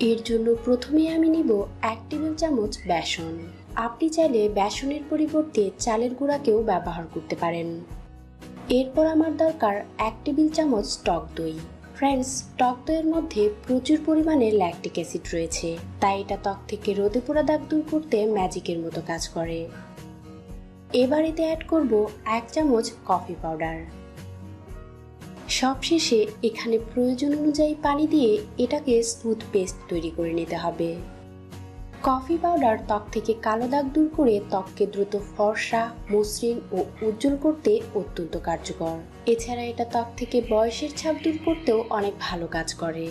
এর জন্য প্রথমে আমি নিব এক টেবিল চামচ বেসন। আপনি চাইলে বেসনের পরিবর্তে চালের গুঁড়াকেও ব্যবহার করতে পারেন। এরপর আমার দরকার এক টেবিল চামচ টক দই। ফ্রেন্ডস, টক দইয়ের মধ্যে প্রচুর পরিমাণে ল্যাকটিক অ্যাসিড রয়েছে, তাই এটা ত্বক থেকে রোদে পোড়া দাগ দূর করতে ম্যাজিকের মতো কাজ করে। এবার এতে অ্যাড করব এক চামচ কফি পাউডার। সবশেষে এখানে প্রয়োজন অনুযায়ী পানি দিয়ে এটাকে স্মুথ পেস্ট তৈরি করে নিতে হবে। কফি পাউডার ত্বক থেকে কালো দাগ দূর করে ত্বককে দ্রুত ফর্সা, মসৃণ ও উজ্জ্বল করতে অত্যন্ত কার্যকর। এছাড়া এটা ত্বক থেকে বয়সের ছাপ দূর করতেও অনেক ভালো কাজ করে।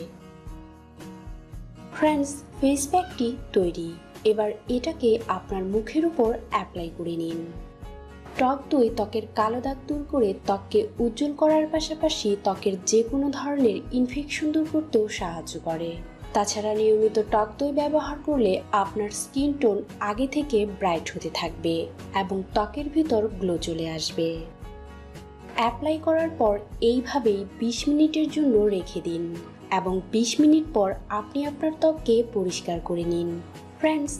ফ্রেন্ডস ফেস প্যাকটি তৈরি। এবার এটাকে আপনার মুখের উপর অ্যাপ্লাই করে নিন। টক দই ত্বকের কালো দাগ দূর করে ত্বককে উজ্জ্বল করার পাশাপাশি ত্বকের যে কোনো ধরনের ইনফেকশন দূর করতেও সাহায্য করে। তাছাড়া নিয়মিত টক দই ব্যবহার করলে আপনার স্কিন টোন আগে থেকে ব্রাইট হতে থাকবে এবং ত্বকের ভিতর গ্লো চলে আসবে। অ্যাপ্লাই করার পর এইভাবেই বিশ মিনিটের জন্য রেখে দিন এবং বিশ মিনিট পর আপনি আপনার ত্বককে পরিষ্কার করে নিন। ফ্রেন্ডস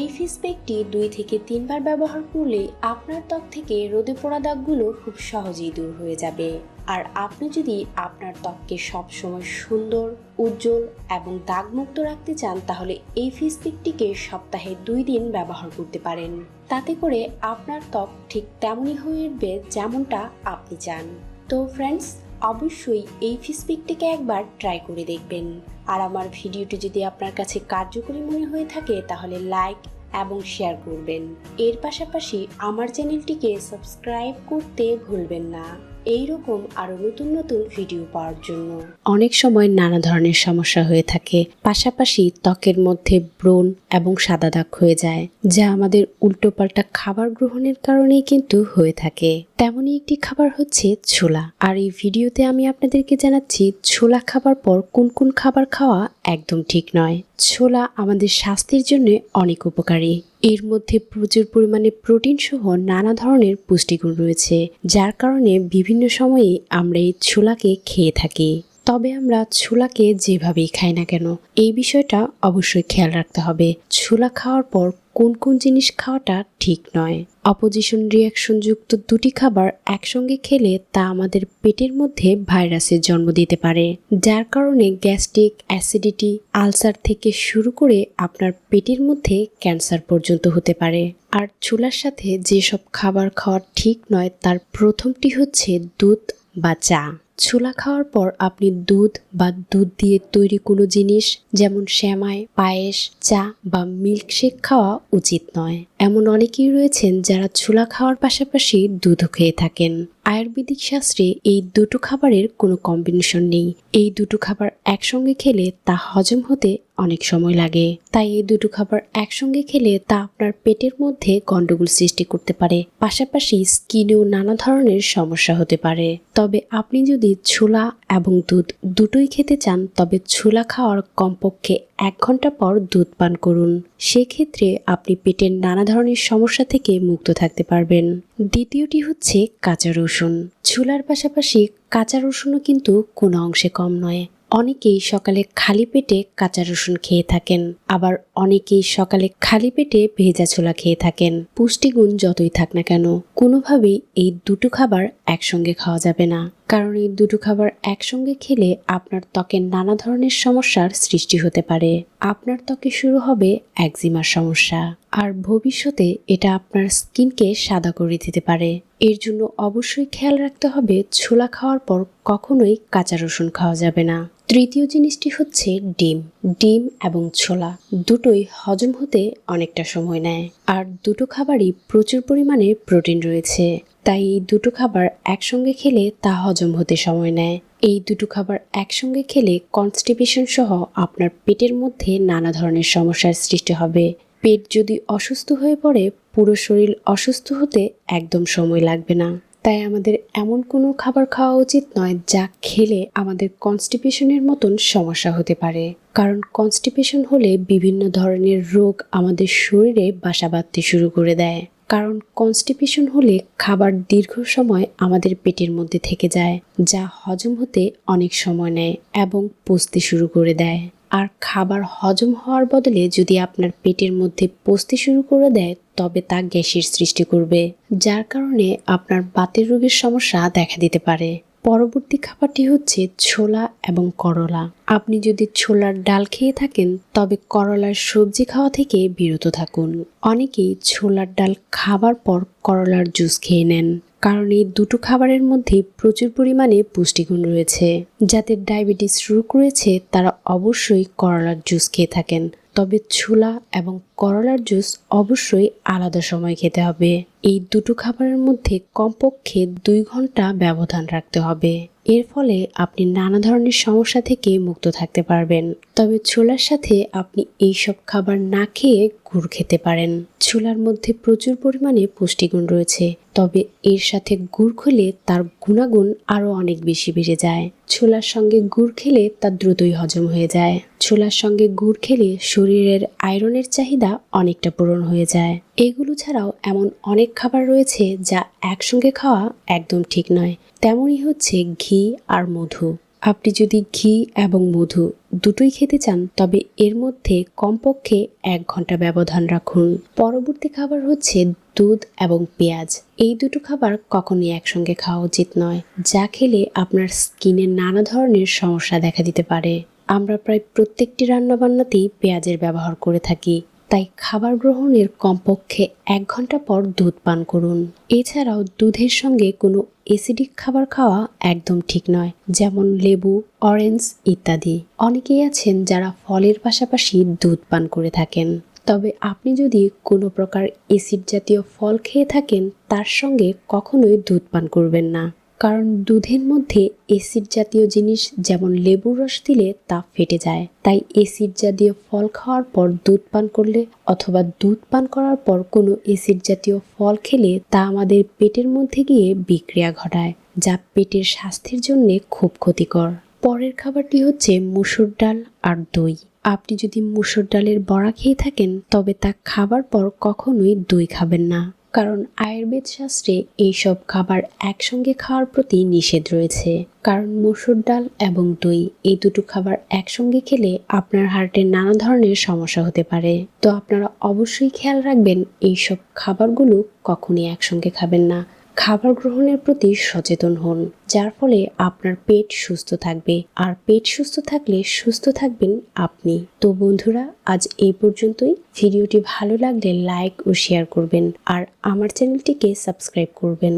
এই ফেস প্যাকটি দুই থেকে তিনবার ব্যবহার করলে আপনার ত্বক থেকে রোদে পোড়া দাগগুলো খুব সহজেই দূর হয়ে যাবে। আর আপনি যদি আপনার ত্বককে সবসময় সুন্দর, উজ্জ্বল এবং দাগমুক্ত রাখতে চান, তাহলে এই ফেস প্যাকটিকে সপ্তাহে দুই দিন ব্যবহার করতে পারেন। তাতে করে আপনার ত্বক ঠিক তেমনই হয়ে উঠবে যেমনটা আপনি চান। তো ফ্রেন্ডস অবশ্যই এই ফিসপিকটিকে একবার ট্রাই করে দেখবেন। আর আমার ভিডিওটি যদি আপনার কাছে কার্যকরী মনে হয়ে থাকে, তাহলে লাইক এবং শেয়ার করবেন। এর পাশাপাশি আমার চ্যানেলটিকে সাবস্ক্রাইব করতে ভুলবেন না। এই রকম আরও নতুন নতুন ভিডিও পাওয়ার জন্য। অনেক সময় নানা ধরনের সমস্যা হয়ে থাকে। পাশাপাশি ত্বকের মধ্যে ব্রণ এবং সাদা দাগ হয়ে যায়, যা আমাদের উল্টোপাল্টা খাবার গ্রহণের কারণেই কিন্তু হয়ে থাকে। তেমনই একটি খাবার হচ্ছে ছোলা। আর এই ভিডিওতে আমি আপনাদেরকে জানাচ্ছি, ছোলা খাবার পর কোন কোন খাবার খাওয়া একদম ঠিক নয়। ছোলা আমাদের স্বাস্থ্যের জন্য অনেক উপকারী। এর মধ্যে প্রচুর পরিমাণে প্রোটিন সহ নানা ধরনের পুষ্টিগুণ রয়েছে, যার কারণে বিভিন্ন সময়ে আমরা এই ছোলাকে খেয়ে থাকি। তবে আমরা ছোলাকে যেভাবেই খাই না কেন, এই বিষয়টা অবশ্যই খেয়াল রাখতে হবে। ছোলা খাওয়ার পর কোন কোন জিনিস খাওয়াটা ঠিক নয়। অপোজিশন রিয়াকশন যুক্ত দুটি খাবার একসঙ্গে খেলে তা আমাদের পেটের মধ্যে ভাইরাসের জন্ম দিতে পারে, যার কারণে গ্যাস্ট্রিক অ্যাসিডিটি, আলসার থেকে শুরু করে আপনার পেটের মধ্যে ক্যান্সার পর্যন্ত হতে পারে। আর ছোলার সাথে যেসব খাবার খাওয়া ঠিক নয়, তার প্রথমটি হচ্ছে দুধ বা চা। ছোলা খাওয়ার পর আপনি দুধ বা দুধ দিয়ে তৈরি কোনো জিনিস, যেমন শ্যামাই পায়েস, চা বা মিল্কশেক খাওয়া উচিত নয়। এমন অনেকেই রয়েছেন যারা ছোলা খাওয়ার পাশাপাশি দুধও খেয়ে থাকেন। আয়ুর্বেদিক শাস্ত্রে এই দুটো খাবারের কোনো কম্বিনেশন নেই। এই দুটো খাবার একসঙ্গে খেলে তা হজম হতে অনেক সময় লাগে। তাই এই দুটো খাবার একসঙ্গে খেলে তা আপনার পেটের মধ্যে গন্ডগোল সৃষ্টি করতে পারে। পাশাপাশি স্কিনেও নানা ধরনের সমস্যা হতে পারে। তবে আপনি যদি ছোলা এবং দুধ দুটোই খেতে চান, তবে ছোলা খাওয়ার কমপক্ষে এক ঘণ্টা পর দুধ পান করুন। সেক্ষেত্রে আপনি পেটের নানা ধরনের সমস্যা থেকে মুক্ত থাকতে পারবেন। দ্বিতীয়টি হচ্ছে কাঁচা রসুন। ছোলার পাশাপাশি কাঁচা রসুনও কিন্তু কোনো অংশে কম নয়। অনেকেই সকালে খালি পেটে কাঁচা রসুন খেয়ে থাকেন। আবার অনেকেই সকালে খালি পেটে ভেজা ছোলা খেয়ে থাকেন। পুষ্টিগুণ যতই থাক না কেন, কোনোভাবেই এই দুটো খাবার একসঙ্গে খাওয়া যাবে না। কারণ এই দুটো খাবার একসঙ্গে খেলে আপনার ত্বকের নানা ধরনের সমস্যার সৃষ্টি হতে পারে। আপনার ত্বকে শুরু হবে একজিমার সমস্যা। আর ভবিষ্যতে এটা আপনার স্কিনকে সাদা করে দিতে পারে। এর জন্য অবশ্যই খেয়াল রাখতে হবে ছোলা খাওয়ার পর কখনোই কাঁচা রসুন খাওয়া যাবে না। তৃতীয় জিনিসটি হচ্ছে ডিম। ডিম এবং ছোলা দুটোই হজম হতে অনেকটা সময় নেয়। আর দুটো খাবারই প্রচুর পরিমাণে প্রোটিন রয়েছে। তাই এই দুটো খাবার একসঙ্গে খেলে তা হজম হতে সময় নেয়। এই দুটো খাবার একসঙ্গে খেলে কনস্টিপেশন সহ আপনার পেটের মধ্যে নানা ধরনের সমস্যার সৃষ্টি হবে। পেট যদি অসুস্থ হয়ে পড়ে, পুরো শরীর অসুস্থ হতে একদম সময় লাগবে না। তাই আমাদের এমন কোনো খাবার খাওয়া উচিত নয় যা খেলে আমাদের কনস্টিপেশনের মতন সমস্যা হতে পারে। কারণ কনস্টিপেশন হলে বিভিন্ন ধরনের রোগ আমাদের শরীরে বাসা বাঁধতে শুরু করে দেয়। কারণ কনস্টিপেশন হলে খাবার দীর্ঘ সময় আমাদের পেটের মধ্যে থেকে যায়, যা হজম হতে অনেক সময় নেয় এবং পচতে শুরু করে দেয়। আর খাবার হজম হওয়ার বদলে যদি আপনার পেটের মধ্যে পচতে শুরু করে দেয়, তবে তা গ্যাসের সৃষ্টি করবে, যার কারণে আপনার বাতের রোগের সমস্যা দেখা দিতে পারে। পরবর্তী খাবারটি হচ্ছে ছোলা এবং করলা। আপনি যদি ছোলার ডাল খেয়ে থাকেন, তবে করলার সবজি খাওয়া থেকে বিরত থাকুন। অনেকেই ছোলার ডাল খাবার পর করলার জুস খেয়ে নেন। কারণ এই দুটো খাবারের মধ্যে প্রচুর পরিমাণে পুষ্টিগুণ রয়েছে। যাদের ডায়াবেটিস রোগ রয়েছে, তারা অবশ্যই করলার জুস খেয়ে থাকেন। তবে ছোলা এবং করলার জুস অবশ্যই আলাদা সময় খেতে হবে। এই দুটো খাবারের মধ্যে কমপক্ষে দুই ঘণ্টা ব্যবধান রাখতে হবে। এর ফলে আপনি নানা ধরনের সমস্যা থেকে মুক্ত থাকতে পারবেন। তবে ছোলার সাথে আপনি এইসব খাবার না খেয়ে গুড় খেতে পারেন। ছোলার মধ্যে প্রচুর পরিমাণে পুষ্টিগুণ রয়েছে। তবে এর সাথে গুড় খেলে তার গুণাগুণ আরও অনেক বেশি বেড়ে যায়। ছোলার সঙ্গে গুড় খেলে তা দ্রুতই হজম হয়ে যায়। ছোলার সঙ্গে গুড় খেলে শরীরের আয়রনের চাহিদা অনেকটা পূরণ হয়ে যায়। এগুলো ছাড়াও এমন অনেক খাবার রয়েছে যা একসঙ্গে খাওয়া একদম ঠিক নয়। তেমনই হচ্ছে ঘি আর মধু। আপনি যদি ঘি এবং মধু দুটোই খেতে চান, তবে এর মধ্যে কমপক্ষে এক ঘণ্টা ব্যবধান রাখুন। পরবর্তী খাবার হচ্ছে দুধ এবং পেঁয়াজ। এই দুটো খাবার কখনোই একসঙ্গে খাওয়া উচিত নয়, যা খেলে আপনার স্কিনে নানা ধরনের সমস্যা দেখা দিতে পারে। আমরা প্রায় প্রত্যেকটি রান্নাবান্নাতেই পেঁয়াজের ব্যবহার করে থাকি। তাই খাবার গ্রহণের কমপক্ষে এক ঘণ্টা পর দুধ পান করুন। এছাড়াও দুধের সঙ্গে কোনো অ্যাসিডিক খাবার খাওয়া একদম ঠিক নয়, যেমন লেবু, অরেঞ্জ ইত্যাদি। অনেকেই আছেন যারা ফলের পাশাপাশি দুধ পান করে থাকেন। তবে আপনি যদি কোনো প্রকার অ্যাসিড জাতীয় ফল খেয়ে থাকেন, তার সঙ্গে কখনোই দুধ পান করবেন না। কারণ দুধের মধ্যে এসিড জাতীয় জিনিস যেমন লেবুর রস দিলে তা ফেটে যায়। তাই এসিড জাতীয় ফল খাওয়ার পর দুধ পান করলে অথবা দুধ পান করার পর কোনো এসিড জাতীয় ফল খেলে তা আমাদের পেটের মধ্যে গিয়ে বিক্রিয়া ঘটায়, যা পেটের স্বাস্থ্যের জন্য খুব ক্ষতিকর। পরের খাবারটি হচ্ছে মুসুর ডাল আর দই। আপনি যদি মুসুর ডালের বড়া খেয়ে থাকেন, তবে তা খাবার পর কখনোই দই খাবেন না। কারণ আয়ুর্বেদ শাস্ত্রে এইসব খাবার একসঙ্গে খাওয়ার প্রতি নিষেধ রয়েছে। কারণ মসুর ডাল এবং দই এই দুটো খাবার একসঙ্গে খেলে আপনার হার্টের নানা ধরনের সমস্যা হতে পারে। তো আপনারা অবশ্যই খেয়াল রাখবেন এইসব খাবারগুলো কখনই একসঙ্গে খাবেন না। খাবার গ্রহণের প্রতি সচেতন হন, যার ফলে আপনার পেট সুস্থ থাকবে। আর পেট সুস্থ থাকলে সুস্থ থাকবেন আপনি। তো বন্ধুরা, আজ এই পর্যন্তই। ভিডিওটি ভালো লাগলে লাইক ও শেয়ার করবেন। আর আমার চ্যানেলটিকে সাবস্ক্রাইব করবেন।